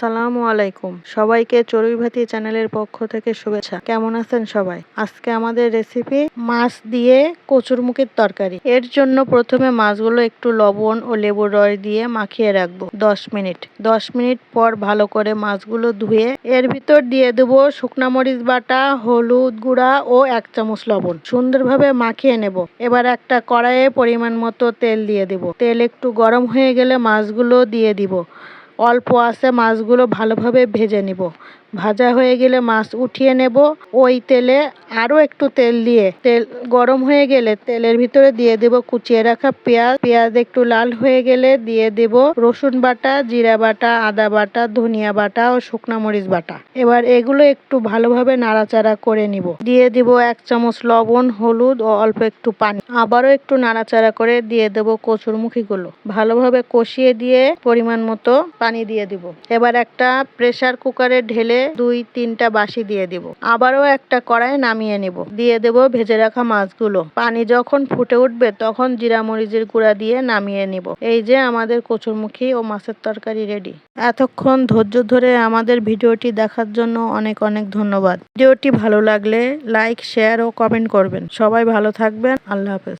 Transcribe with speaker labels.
Speaker 1: সালামু আলাইকুম। সবাইকে চড়ুইভাতি চ্যানেলের পক্ষ থেকে শুভেচ্ছা। কেমন আছেন সবাই? আজকে আমাদের রেসিপি মাছ দিয়ে কচুরমুখীর তরকারি। এর জন্য প্রথমে মাছগুলো একটু লবণ ও লেবুর রস দিয়ে মাখিয়ে রাখব দশ মিনিট। দশ মিনিট পর ভালো করে মাছগুলো ধুয়ে এর ভিতর দিয়ে দেবো শুকনা মরিচ বাটা, হলুদ গুঁড়া ও এক চামচ লবণ। সুন্দরভাবে মাখিয়ে নেব। এবার একটা কড়াইয়ে পরিমাণ মতো তেল দিয়ে দেব। তেল একটু গরম হয়ে গেলে মাছগুলো দিয়ে দিব। অল্প আঁচে মাছগুলো ভালোভাবে ভেজে নিব। ভাজা হয়ে গেলে মাছ উঠিয়ে নেব। ওই তেলে আরও একটু তেল দিয়ে। তেল গরম হয়ে গেলে তেলের ভিতরে দিয়ে দেব কুচিয়ে রাখা পেঁয়াজ। পেঁয়াজ একটু লাল হয়ে গেলে দিয়ে দেব রসুন বাটা, জিরা বাটা, আদা বাটা, ধনিয়া বাটা ও শুকনা মরিচ বাটা। এবার এগুলো একটু ভালোভাবে নাড়াচাড়া করে নিব। দিয়ে দিব এক চামচ লবণ, হলুদ ও অল্প একটু পানি। আবারও একটু নাড়াচাড়া করে দিয়ে দেব কচুর কচুরমুখীগুলো। ভালোভাবে কষিয়ে দিয়ে পরিমাণ মতো পানি দিয়ে দিব। এবার একটা প্রেসার কুকারে ঢেলে দুই তিনটা বাসি দিয়ে দিব। আবারও একটা কড়াই নামিয়ে নিব। দিয়ে দেব ভেজে রাখা মাছগুলো। পানি যখন ফুটে উঠবে, তখন জিরা মরিচের গুঁড়া দিয়ে নামিয়ে নিব। এই যে আমাদের কচুরমুখী ও মাছের তরকারি রেডি এতক্ষণ ধৈর্য ধরে আমাদের ভিডিওটি দেখার জন্য অনেক অনেক ধন্যবাদ। ভিডিওটি ভালো লাগলে লাইক শেয়ার ও কমেন্ট করবেন। সবাই ভালো থাকবেন। আল্লাহ হাফেজ।